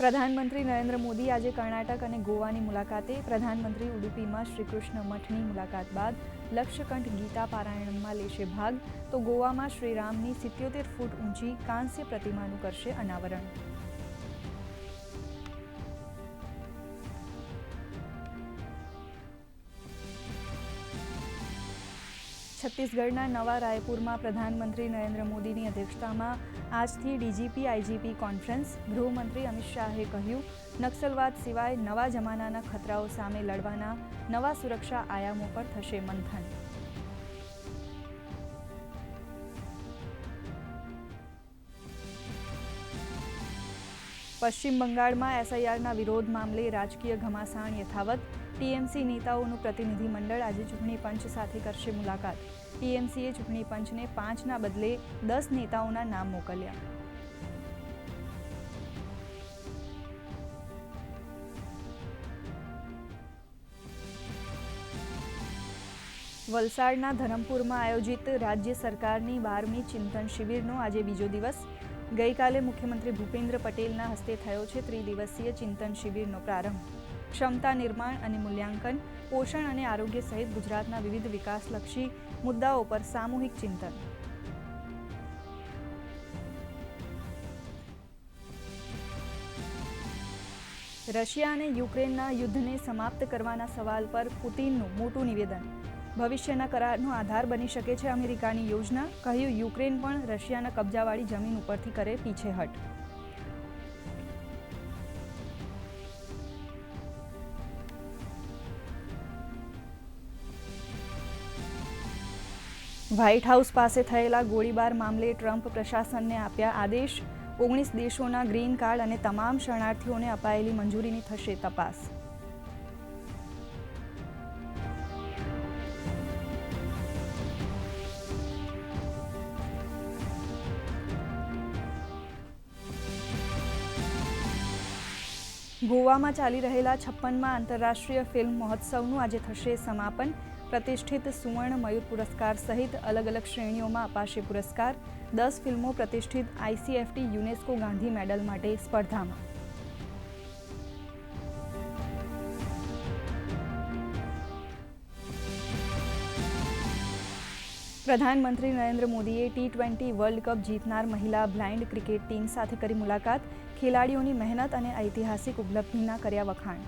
પ્રધાનમંત્રી નરેન્દ્ર મોદી આજે કર્ણાટક અને ગોવાની મુલાકાતે પ્રધાનમંત્રી ઉડુપીમાં શ્રીકૃષ્ણ મઠની મુલાકાત બાદ લક્ષકંઠ ગીતા પારાયણમાં લેશે ભાગ. તો ગોવામાં શ્રીરામની સિત્યોતેર ફૂટ ઊંચી કાંસ્ય પ્રતિમાનું કરશે અનાવરણ. છત્તીસગઢના નવા રાયપુરમાં પ્રધાનમંત્રી નરેન્દ્ર મોદીની અધ્યક્ષતામાં આજથી ડીજીપી, આઈજીપી કોન્ફરન્સ. ગૃહમંત્રી અમિત શાહે કહ્યું, નક્સલવાદ સિવાય નવા જમાનાના ખતરાઓ સામે લડવાના નવા સુરક્ષા આયામો પર થશે મંથન. પશ્ચિમ બંગાળમાં એસઆઈઆરના વિરોધ મામલે રાજકીય ઘમાસાણ યથાવત. ટીએમસી નેતાઓનું પ્રતિનિધિ મંડળ આજે ચૂંટણી પંચ સાથે કરશે મુલાકાત. ટીએમસીએ ચૂંટણી પંચને પાંચના બદલે દસ નેતાઓના નામ મોકલ્યા. વલસાડના ધરમપુરમાં આયોજિત રાજ્ય સરકારની બારમી ચિંતન શિબિરનો આજે બીજો દિવસ. ગઈકાલે મુખ્યમંત્રી ભૂપેન્દ્ર પટેલના હસ્તે થયો છે ત્રિદિવસીય ચિંતન શિબિરનો પ્રારંભ. ક્ષમતા નિર્માણ અને મૂલ્યાંકન, પોષણ અને આરોગ્ય સહિત ગુજરાતના વિવિધ વિકાસલક્ષી મુદ્દાઓ પર સામૂહિક ચિંતન. રશિયા અને યુક્રેનના યુદ્ધને સમાપ્ત કરવાના સવાલ પર પુતિનનું મોટું નિવેદન. ભવિષ્યના કરારનો આધાર બની શકે છે અમેરિકાની યોજના, કહ્યું યુક્રેન પણ રશિયાના કબજાવાળી જમીન ઉપરથી કરે પીછેહટ વ્હાઇટ હાઉસ પાસે થયેલા ગોળીબાર મામલે ટ્રમ્પ પ્રશાસનને આપ્યા આદેશ. ઓગણીસ દેશોના ગ્રીન કાર્ડ અને તમામ શરણાર્થીઓને અપાયેલી મંજૂરીની થશે તપાસ. ગોવામાં ચાલી રહેલા છપ્પનમાં આંતરરાષ્ટ્રીય ફિલ્મ મહોત્સવનું આજે થશે સમાપન. પ્રતિષ્ઠિત સુવર્ણ મયુર પુરસ્કાર સહિત અલગ અલગ શ્રેણીઓમાં અપાશે પુરસ્કાર. દસ ફિલ્મો પ્રતિષ્ઠિત આઈસીએફટી, યુનેસ્કો ગાંધી મેડલ માટે સ્પર્ધામાં. પ્રધાનમંત્રી નરેન્દ્ર મોદીએ ટી ટ્વેન્ટી વર્લ્ડ કપ જીતનાર મહિલા બ્લાઇન્ડ ક્રિકેટ ટીમ સાથે કરી મુલાકાત. ખેલાડીઓની મહેનત અને ઐતિહાસિક ઉપલબ્ધિના કર્યા વખાણ.